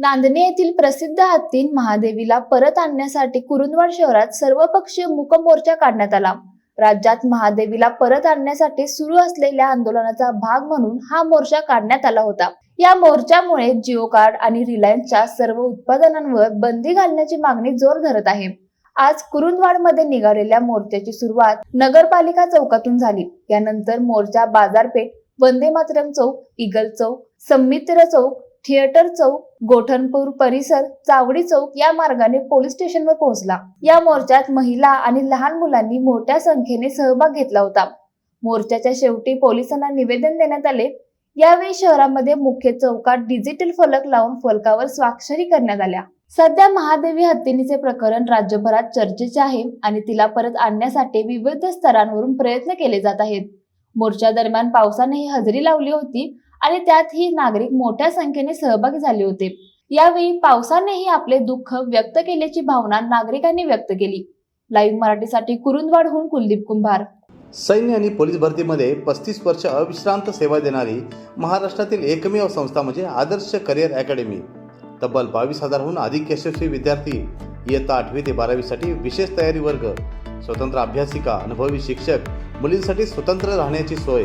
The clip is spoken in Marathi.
नांदणे येथील प्रसिद्ध हत्तीन महादेवीला परत आणण्यासाठी कुरुंदवाड शहरात सर्वपक्षीय मूक मोर्चा काढण्यात आला. राज्यात महादेवीला परत आणण्यासाठी सुरू असलेल्या आंदोलनाचा भाग म्हणून हा मोर्चा काढण्यात आला होता. या मोर्चामुळे जिओ कार्ड आणि रिलायन्सच्या सर्व उत्पादनांवर बंदी घालण्याची मागणी जोर धरत आहे. आज कुरुंदवाडमध्ये निघालेल्या मोर्चाची सुरुवात नगरपालिका चौकातून झाली. यानंतर मोर्चा बाजारपेठ वंदे मातरम चौक इगल चौक संमित्र चौक थिएटर चौक गोठणपूर परिसर चावडी चौक या मार्गाने पोलीस स्टेशनवर पोहोचला. या मोर्चात महिला आणि लहान मुलांनी मोठ्या संख्येने सहभाग घेतला होता. मोर्चाच्या शेवटी पोलिसांना निवेदन देण्यात आले. यावेळी शहरामध्ये मुख्य चौकात डिजिटल फलक लावून फलकावर स्वाक्षरी करण्यात आल्या. सध्या महादेवी हत्तीनीचे प्रकरण राज्यभरात चर्चेचे आहे आणि तिला परत आणण्यासाठी विविध स्तरांवरून प्रयत्न केले जात आहेत. मोर्चा दरम्यान पावसानेही हजेरी लावली होती. आणि त्यातही नागरिक मोठ्या संख्येने सहभागी झाले होते. यावेळी पावसानेही आपले दुःख व्यक्त केल्याची भावना नागरिकांनी व्यक्त केली. लाईव्ह मराठीसाठी कुरुंदवाडहून कुलदीप कुंभार. सैन्य आणि पोलीस भरतीमध्ये पस्तीस वर्ष अविश्रांत सेवा देणारी महाराष्ट्रातील एकमेव संस्था म्हणजे आदर्श करिअर अकॅडमी. तब्बल बावीस हजारहून अधिक यशस्वी विद्यार्थी इयत्ता आठवी ते बारावीसाठी विशेष तयारी वर्ग स्वतंत्र अभ्यासिका अनुभवी शिक्षक मुलींसाठी स्वतंत्र राहण्याची सोय.